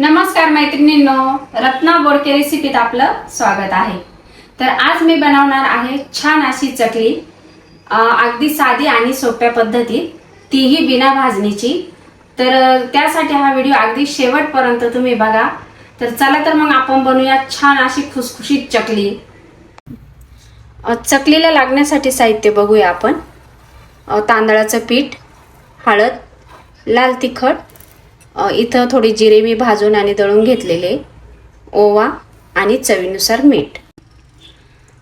नमस्कार मैत्रिणींनो रत्ना बोडके रेसिपीत आपलं स्वागत आहे. तर आज मी बनवणार आहे छान अशी चकली अगदी साधी आणि सोप्या पद्धतीत. तीही बिना भाजणीची. तर त्यासाठी हा व्हिडिओ अगदी शेवटपर्यंत तुम्ही बघा. तर चला तर मग आपण बनवूया छान अशी खुसखुशीत चकली. चकलीला लागण्यासाठी साहित्य बघूया आपण. तांदळाचं पीठ हळद लाल तिखट इथं थोडी जिरे मी भाजून आणि दळून घेतलेले ओवा आणि चवीनुसार मीठ.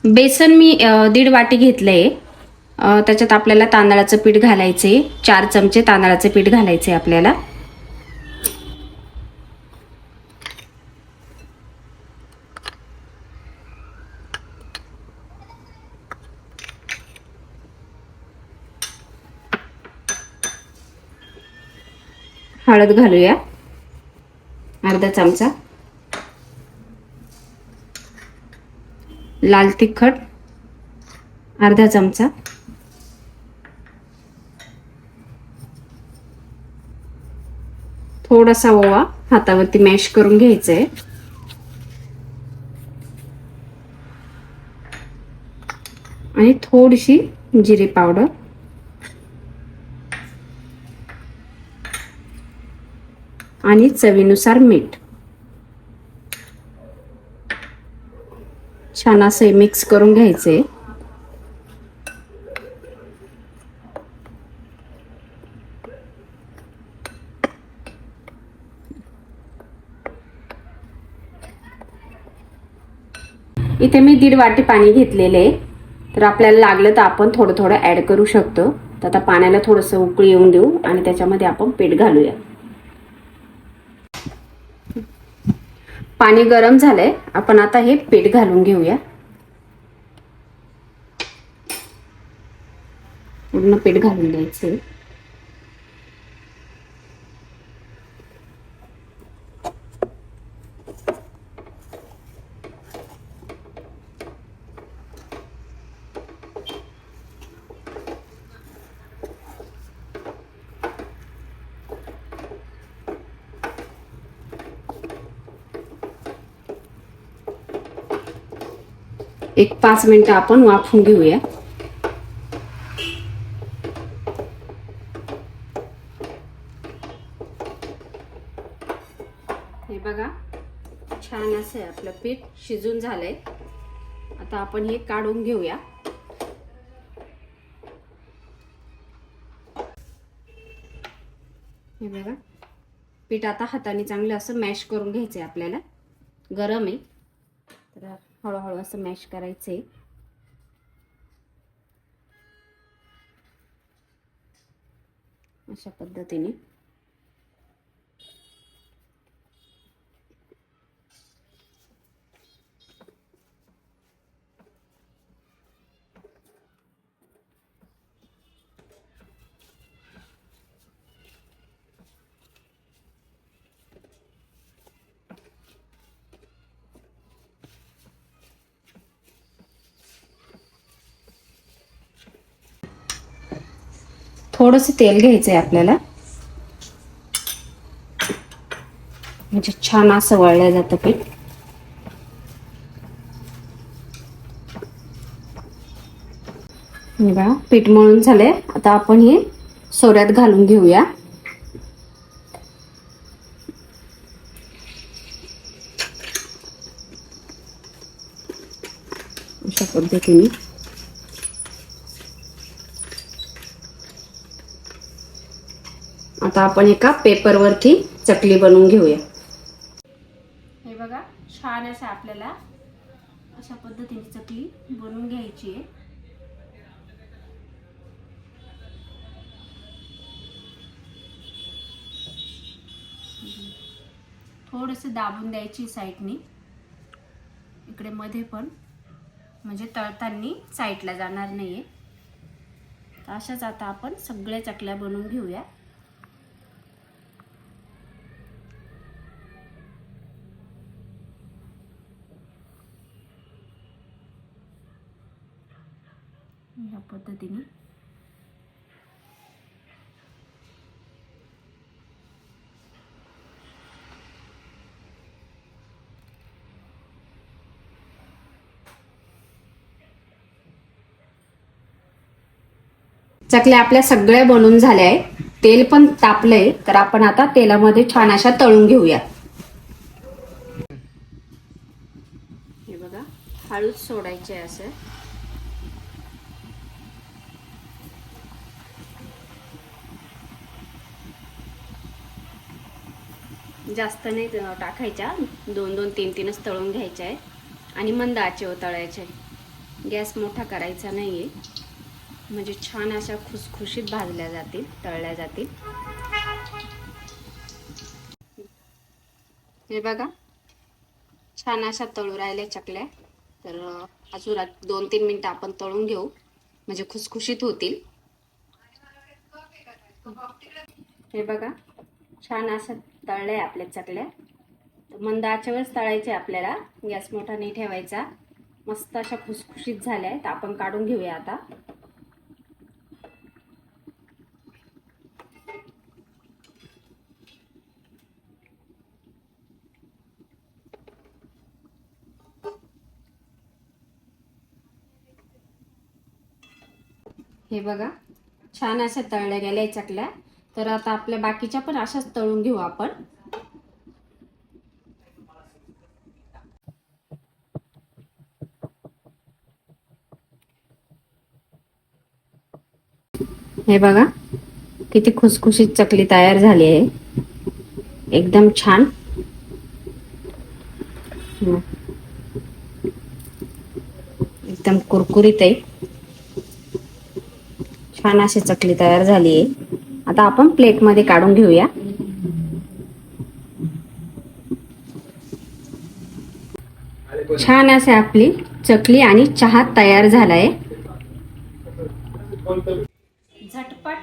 बेसन मी दीड वाटी घेतलं आहे त्याच्यात आपल्याला तांदळाचं पीठ घालायचे चार चमचे तांदळाचं पीठ घालायचे आपल्याला. हळद घालूया. अर्धा चमचा. लाल तिखट. अर्धा चमचा. थोडासा ओवा हातावरती मॅश करून घ्यायचा आहे आणि थोडीशी जिरे पावडर. आणि चवीनुसार मीठ. छान असे मिक्स करून घ्यायचे. इथे मी दीड वाटी पाणी घेतलेले. तर आपल्याला लागलं तर आपण थोडं थोडं ऍड करू शकतो. तर आता पाण्याला थोडंसं उकळी येऊन देऊ आणि त्याच्यामध्ये आपण पीठ घालूया. पाणी गरम झालंय. आपण आता हे पीठ घालून घेऊया. पूर्ण पीठ घालून द्यायचं एक पाच मिनिटं आपण वाफून घेऊया. हे बघा छान असं आहे आपलं पीठ शिजून झालंय. आता आपण हे काढून घेऊया. हे बघा पीठ आता हाताने चांगलं असं मॅश करून घ्यायचंय आपल्याला. गरम आहे. तर हळूहळू असं मॅश करायचं. आहे अशा पद्धतीने. थोडंसं तेल घ्यायचं आहे आपल्याला. म्हणजे छान असं वळलं जातं पीठ. बघा पीठ मळून झालंय. आता आपण हे सोऱ्यात घालून घेऊया. अशा पद्धतीने. आता आपण एका पेपरवरती चकली बनवून घेऊया. हे बघा छान असं आपल्याला अशा पद्धतीने चकली बनवून घ्यायची आहे. थोडंसं दाबून द्यायची साईडनी. इकडे मध्ये पण म्हणजे तळताना साईडला जाणार नाहीये. अशाच आता आपण सगळ्या चकल्या बनवून घेऊया. या पद्धतीने. चकल्या आपल्या सगळ्या बनून झाल्या आहे तेल पण तापलंय तर आपण आता तेलामध्ये छान अशा तळून घेऊया. हे बघा हळूच सोडायचे असं. जास्त नाही टाकायच्या. दोन दोन तीन तीनच तळून घ्यायच्या आहे आणि मंद आचेवर तळायचे. गॅस मोठा करायचा नाही आहे म्हणजे छान अशा खुसखुशीत भाजल्या जातील तळल्या जातील. हे बघा. छान अशा तळू राहिल्या चकल्या. तर अजून दोन तीन मिनटं आपण तळून घेऊ. म्हणजे खुसखुशीत होतील. हे बघा. छान असं तळल्या आपल्या चकल्या. तर मंद आचेवरच तळायचे आपल्याला. गॅस मोठा नाही ठेवायचा. मस्त अशा खुसखुशीत झाल्या आहेत आपण काढून घेऊया आता. हे बघा. छान अशा तळल्या गेल्या चकल्या. तर आता आपल्या बाकीच्या पण अशाच तळून घेऊ आपण. हे बघा किती खुसखुशीत चकली तयार झाली आहे. एकदम छान. एकदम कुरकुरीत आहे. छान अशी चकली तयार झाली आहे. आता आपण प्लेटमध्ये काढून घेऊया. छान असे आपली चकली आणि चहा तयार झालाय. झटपट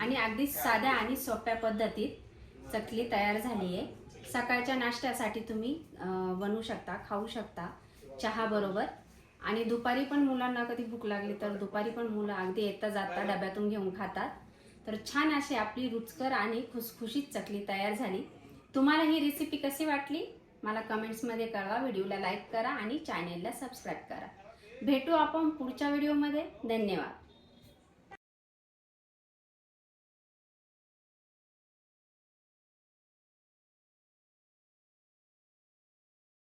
आणि अगदी साध्या आणि सोप्या पद्धतीत चकली तयार झाली आहे सकाळच्या नाश्त्यासाठी तुम्ही बनवू शकता खाऊ शकता चहा बरोबर. आणि दुपारी पण मुलांना कधी भूक लागली तर दुपारी पण मुलं अगदी येता जाता डब्यातून घेऊन खातात. तर छान अशी आपली रुचकर आणि खुसखुशीत चकली तयार झाली. तुम्हाला ही रेसिपी कशी वाटली? मला कमेंट्समध्ये कळवा व्हिडिओला लाईक करा आणि चॅनेलला सबस्क्राईब करा. भेटू आपण पुढच्या व्हिडिओमध्ये धन्यवाद.